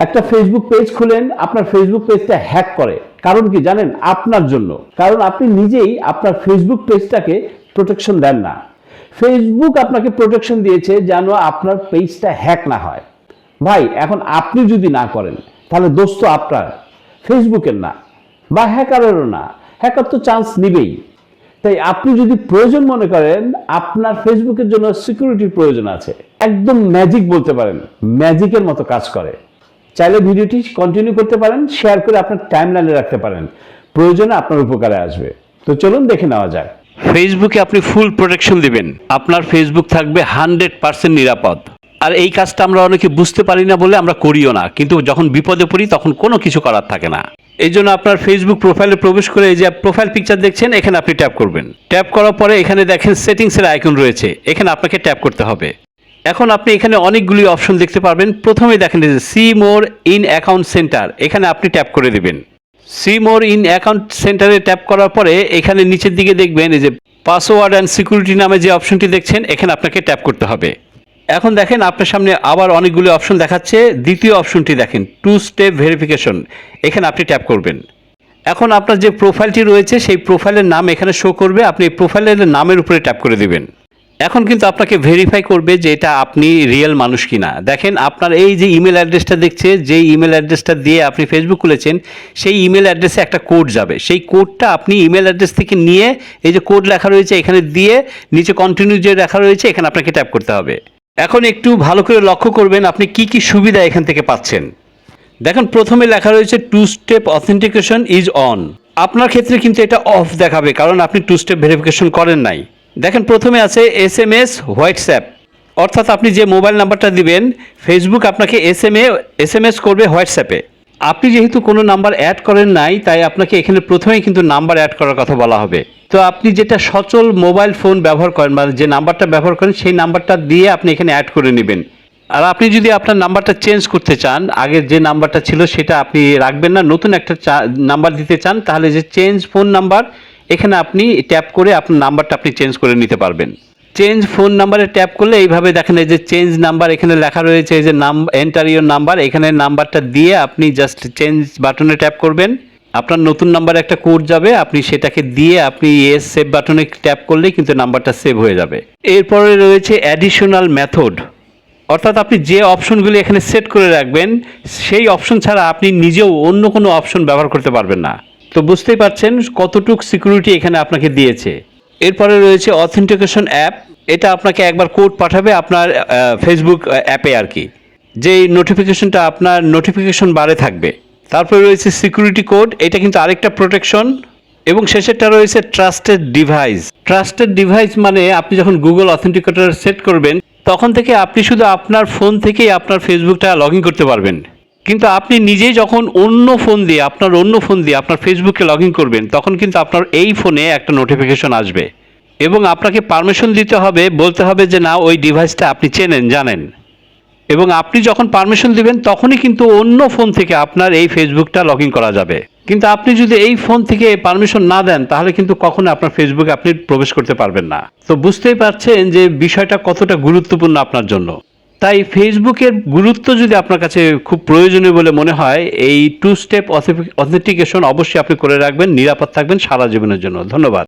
একটা Facebook page খুলেন, আপনার ফেসবুক পেজটা হ্যাক করে। কারণ কি জানেন? আপনার জন্য। কারণ আপনি নিজেই আপনার ফেসবুক পেজটাকে প্রোটেকশন দেন না। ফেসবুক আপনাকে প্রোটেকশন দিয়েছে যেন আপনার পেজটা হ্যাক না হয়। ভাই, এখন আপনি যদি না করেন, তাহলে দোস্ত আপনার ফেসবুকের না, বা হ্যাকারেরও না। হ্যাকার তো চান্স নিবেই। তাই আপনি যদি প্রয়োজন মনে করেন, আপনার ফেসবুকের জন্য সিকিউরিটির প্রয়োজন আছে। একদম ম্যাজিক বলতে পারেন। ম্যাজিকের মতো কাজ করে। চাইলে ভিডিওটি কন্টিনিউ করতে পারেন শেয়ার করে আপনার টাইম লাইনে রাখতে পারেন। প্রয়োজনে আপনার উপকারে আসবে। তো চলুন দেখে নেওয়া যাক। ফেসবুকে আপনি ফুল প্রোটেকশন দিবেন। আপনার ফেসবুক থাকবে হান্ড্রেড পার্সেন্ট নিরাপদ। আর এই কাজটা আমরা অনেকে বুঝতে পারি না বলে আমরা করিও না। কিন্তু যখন বিপদে পড়ি, তখন কোনো কিছু করার থাকে না। এই জন্য আপনার ফেসবুক প্রোফাইলে প্রবেশ করে এই যে প্রোফাইল পিকচার দেখছেন, এখানে আপনি ট্যাপ করবেন। ট্যাপ করার পরে এখানে দেখেন সেটিংসের আইকন রয়েছে। এখানে আপনাকে ট্যাপ করতে হবে। এখন আপনি এখানে অনেকগুলি অপশন দেখতে পারবেন। প্রথমে দেখেন যে see more in account center এখানে আপনি ট্যাপ করে দেবেন। সি মোর ইন অ্যাকাউন্ট সেন্টারে ট্যাপ করার পরে এখানে নিচের দিকে দেখবেন এই যে পাসওয়ার্ড অ্যান্ড সিকিউরিটি নামে যে অপশনটি দেখছেন, এখানে আপনাকে ট্যাপ করতে হবে। এখন দেখেন আপনার সামনে আবার অনেকগুলি অপশন দেখাচ্ছে। দ্বিতীয় অপশনটি দেখেন টু স্টেপ ভেরিফিকেশন এখানে আপনি ট্যাপ করবেন। এখন আপনার যে প্রোফাইলটি রয়েছে, সেই প্রোফাইলের নাম এখানে শো করবে। আপনি প্রোফাইলের নামের উপরে ট্যাপ করে দিবেন। এখন কিন্তু আপনাকে ভেরিফাই করবে যে এটা আপনি রিয়েল মানুষ কিনা। দেখেন আপনার এই যে ইমেল অ্যাড্রেসটা দেখছে, যে ইমেল অ্যাড্রেসটা দিয়ে আপনি ফেসবুক খুলেছেন, সেই ইমেল অ্যাড্রেসে একটা কোড যাবে। সেই কোডটা আপনি ইমেল অ্যাড্রেস থেকে নিয়ে এই যে কোড লেখা রয়েছে এখানে দিয়ে নিচে কন্টিনিউ যে লেখা রয়েছে, এখানে আপনাকে ট্যাপ করতে হবে। এখন একটু ভালো করে লক্ষ্য করবেন আপনি কি কি সুবিধা এখান থেকে পাচ্ছেন। দেখেন, প্রথমে লেখা রয়েছে two step authentication is on আপনার ক্ষেত্রে কিন্তু এটা অফ দেখাবে, কারণ আপনি টু স্টেপ ভেরিফিকেশন করেন নাই। দেখেন প্রথমে আছে এস এম এস, হোয়াটসঅ্যাপ। অর্থাৎ আপনি যে মোবাইল নাম্বারটা দিবেন, ফেসবুক আপনাকে S M S, S M S করবে হোয়াটসঅ্যাপে। আপনি যেহেতু কোনো নাম্বার অ্যাড করেন নাই, তাই আপনাকে এখানে প্রথমেই কিন্তু নাম্বার অ্যাড করার কথা বলা হবে। তো আপনি যেটা সচল মোবাইল ফোন ব্যবহার করেন মানে যে নাম্বারটা ব্যবহার করেন, সেই নাম্বারটা দিয়ে আপনি এখানে অ্যাড করে নেবেন। আর আপনি যদি আপনার নাম্বারটা চেঞ্জ করতে চান, আগের যে নাম্বারটা ছিল সেটা আপনি রাখবেন না, নতুন একটা নাম্বার দিতে চান, তাহলে যে চেঞ্জ ফোন নাম্বার এখানে আপনি ট্যাপ করে আপনার নাম্বারটা আপনি চেঞ্জ করে নিতে পারবেন। চেঞ্জ ফোন নাম্বারে ট্যাপ করলে এইভাবে দেখেন এই যে চেঞ্জ নাম্বার এখানে লেখা রয়েছে যে নাম এন্টার ইউর নাম্বার এখানে নাম্বারটা দিয়ে আপনি জাস্ট চেঞ্জ বাটনে ট্যাপ করবেন। আপনার নতুন নাম্বারে একটা কোড যাবে, আপনি সেটাকে দিয়ে আপনি এস সেভ বাটনে ট্যাপ করলেই কিন্তু নাম্বারটা সেভ হয়ে যাবে। এরপরে রয়েছে অ্যাডিশনাল মেথড অর্থাৎ আপনি যে অপশনগুলি এখানে সেট করে রাখবেন, সেই অপশন ছাড়া আপনি নিজেও অন্য কোনো অপশন ব্যবহার করতে পারবেন না। তো বুঝতেই পারছেন কতটুক সিকিউরিটি এখানে আপনাকে দিয়েছে। এরপরে রয়েছে অথেন্টিকেশন অ্যাপ এটা আপনাকে একবার কোড পাঠাবে আপনার ফেসবুক অ্যাপে আর কি। যেই নোটিফিকেশনটা আপনার নোটিফিকেশন বারে থাকবে। তারপরে রয়েছে সিকিউরিটি কোড এটা কিন্তু আরেকটা প্রোটেকশন এবং শেষেরটা রয়েছে ট্রাস্টেড ডিভাইস ট্রাস্টেড ডিভাইস মানে আপনি যখন গুগল অথেন্টিকেটর সেট করবেন, তখন থেকে আপনি শুধু আপনার ফোন থেকেই আপনার ফেসবুকটা লগ করতে পারবেন। কিন্তু আপনি নিজেই যখন অন্য ফোন দিয়ে, আপনার অন্য ফোন দিয়ে আপনার ফেসবুকে লগ ইন করবেন, তখন কিন্তু আপনার এই ফোনে একটা নোটিফিকেশন আসবে। এবং আপনাকে পারমিশন দিতে হবে, বলতে হবে যে না, ওই ডিভাইসটা আপনি চেনেন, জানেন। এবং আপনি যখন পারমিশন দিবেন, তখনই কিন্তু অন্য ফোন থেকে আপনার এই ফেসবুকটা লগ ইন করা যাবে। কিন্তু আপনি যদি এই ফোন থেকে পারমিশন না দেন, তাহলে কিন্তু কখনো আপনার ফেসবুকে আপনি প্রবেশ করতে পারবেন না। তো বুঝতেই পারছেন যে বিষয়টা কতটা গুরুত্বপূর্ণ আপনার জন্য। তাই ফেসবুকের গুরুত্ব যদি আপনার কাছে খুব প্রয়োজনীয় বলে মনে হয়, এই টু স্টেপ অথেন্টিকেশন অবশ্যই আপনি করে রাখবেন, নিরাপদ থাকবেন সারা জীবনের জন্য। ধন্যবাদ।